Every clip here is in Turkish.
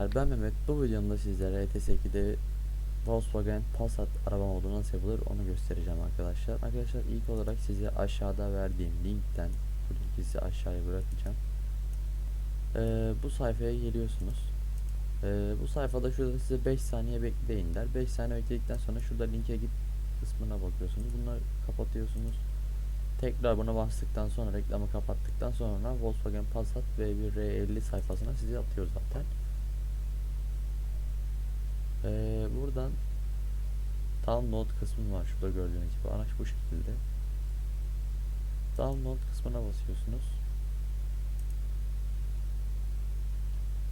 Ben Mehmet. Bu videomda sizlere ETS2'de Volkswagen Passat araba modu nasıl yapılır onu göstereceğim arkadaşlar. Arkadaşlar ilk olarak size aşağıda verdiğim linkten bu linki size aşağıya bırakacağım. Ee, bu sayfaya geliyorsunuz. Ee, bu sayfada şurada size 5 saniye bekleyin der. 5 saniye bekledikten sonra şurada linke git kısmına bakıyorsunuz. Bunları kapatıyorsunuz. Tekrar buna bastıktan sonra reklamı kapattıktan sonra Volkswagen Passat V1 R50 sayfasına sizi atıyor zaten. Ee, buradan download kısmı var şurada gördüğünüz gibi. Araç bu şekilde. Download kısmına basıyorsunuz.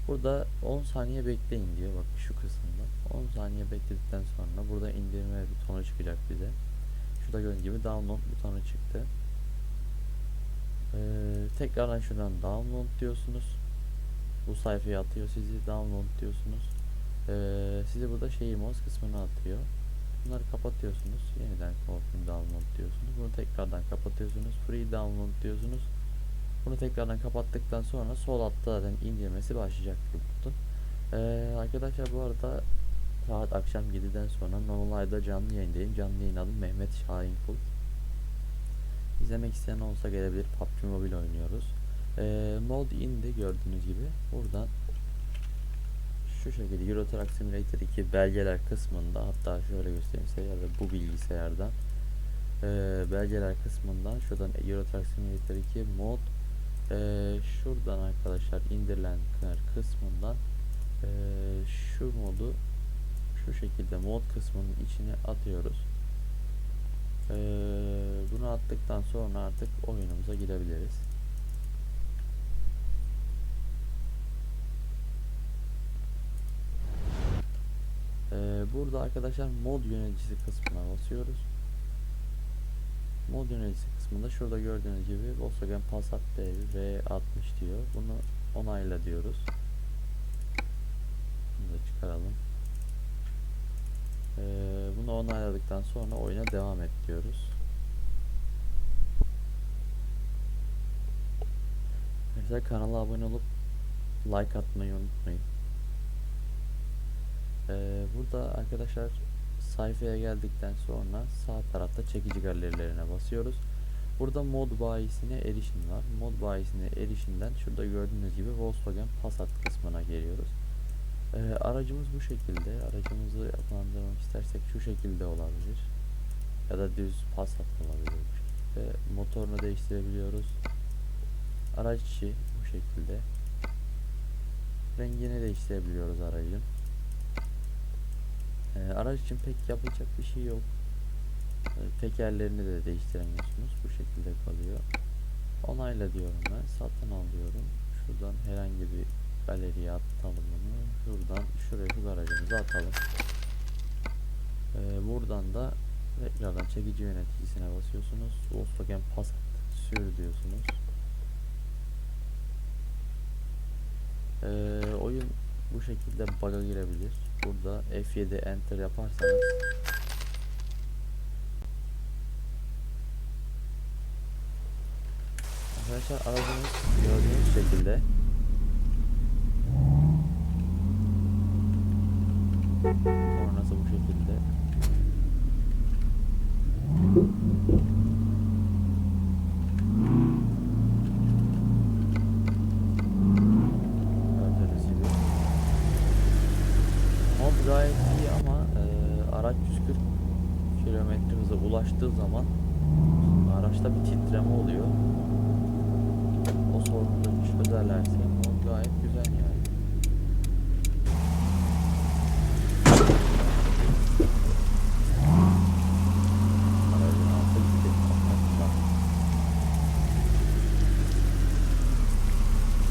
Burada 10 saniye bekleyin diyor. Bak şu kısımda. 10 saniye bekledikten sonra burada indirme butonu çıkacak bize şurada gördüğünüz gibi download butonu çıktı. Ee, tekrardan şuradan download diyorsunuz. Bu sayfaya atıyor sizi. Download diyorsunuz ee, sizi burada şey mouse kısmına atıyor. Bunları kapatıyorsunuz. Yeniden confirm download diyorsunuz. Bunu tekrardan kapatıyorsunuz. Free download diyorsunuz. Bunu tekrardan kapattıktan sonra sol altta zaten indirmesi başlayacak butun. Ee, arkadaşlar bu arada saat akşam 7'den sonra Nonolay'da canlı yayındayım. Canlı yayın adım Mehmet Şahin Kul. İzlemek isteyen olsa gelebilir. PUBG Mobile oynuyoruz. Ee, mod indi gördüğünüz gibi. Buradan şu şekilde Euro Truck Simulator 2 belgeler kısmında hatta şöyle göstereyim size da bu bilgisayardan eee, belgeler kısmından şuradan Euro Truck Simulator 2 mod eee, şuradan arkadaşlar indirilen kısmından eee, şu modu şu şekilde mod kısmının içine atıyoruz. Eee, bunu attıktan sonra artık oyunumuza girebiliriz. Ee, burada arkadaşlar mod yöneticisi kısmına basıyoruz. Mod yöneticisi kısmında şurada gördüğünüz gibi Volkswagen Passat B1 V60 diyor. Bunu onayla diyoruz. Bunu da çıkaralım. Ee, bunu onayladıktan sonra oyuna devam et diyoruz. Mesela kanala abone olup like atmayı unutmayın. Ee, burada arkadaşlar sayfaya geldikten sonra sağ tarafta çekici galerilerine basıyoruz. Burada mod bayisine erişim var. Mod bayisine erişimden şurada gördüğünüz gibi Volkswagen Passat kısmına geliyoruz. Ee, aracımız bu şekilde. Aracımızı yapılandırmak istersek şu şekilde olabilir. Ya da düz Passat olabilir bu. Motorunu değiştirebiliyoruz. Araç içi bu şekilde. Rengini değiştirebiliyoruz aracın. Ee, araç için pek yapılacak bir şey yok. Ee, tekerlerini de değiştiremiyorsunuz. Bu şekilde kalıyor. Onayla diyorum ben. Satın al diyorum. Şuradan herhangi bir galeriye atalım bunu. Şuradan şuraya şu garajımıza atalım. Ee, buradan da tekrardan çekici yöneticisine basıyorsunuz. Volkswagen Passat sür diyorsunuz. Ee, oyun bu şekilde bug'a girebilir. Burada F7 enter yaparsanız. Arkadaşlar aracımız gördüğünüz şekilde. Sonrası bu şekilde Gördüğünüz gibi Mod gayet iyi ama e, araç 140 kilometre hıza ulaştığı zaman araçta bir titreme oluyor. O sorunu çözerlerse mod gayet güzel yani.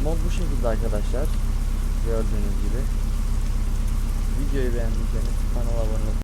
Mod bu şekilde arkadaşlar. Gördüğünüz gibi. Videoyu beğendiyseniz kanala abone olup